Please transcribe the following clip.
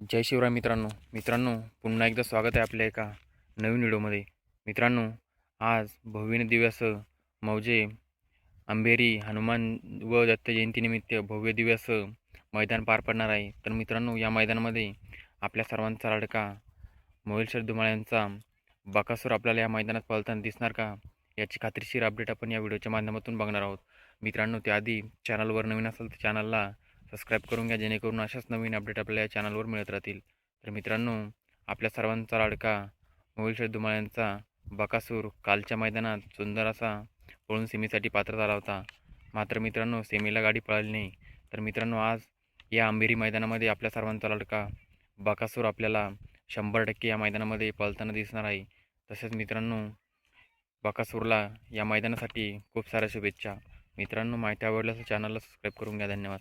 जय शिवराय मित्रांनो. मित्रांनो पुन्हा एकदा स्वागत आहे आपल्या एका नवीन व्हिडिओमध्ये. मित्रांनो आज भव्य दिवस मौजे अंबेरी हनुमान व दत्त जयंतीनिमित्त भव्य दिवस मैदान पार पडणार आहे. तर मित्रांनो या मैदानामध्ये आपल्या सर्वांचा लाडका मोहिल धुमाळ्यांचा बकासूर आपल्याला या मैदानात पळताना दिसणार का? याची खात्रीशीर अपडेट आपण या व्हिडिओच्या माध्यमातून बघणार आहोत. मित्रांनो त्याआधी चॅनलवर नवीन असेल तर चॅनलला सबस्क्राईब करून घ्या जेणेकरून अशाच नवीन अपडेट आपल्या या चॅनलवर मिळत राहतील. तर मित्रांनो आपल्या सर्वांचा लाडका मोहिल धुमाळ यांचा बकासूर कालच्या मैदानात सुंदर असा पळून सेमीसाठी पात्र झाला होता. मात्र मित्रांनो सेमीला गाडी पळाली नाही. तर मित्रांनो आज या अंबेरी मैदानामध्ये आपल्या सर्वांचा लाडका बकासूर आपल्याला शंभर टक्के या मैदानामध्ये पळताना दिसणार आहे. तसेच मित्रांनो बकासूरला या मैदानासाठी खूप साऱ्या शुभेच्छा. मित्रांनो माहिती आवडल्यास चॅनलला सबस्क्राईब करून घ्या. धन्यवाद.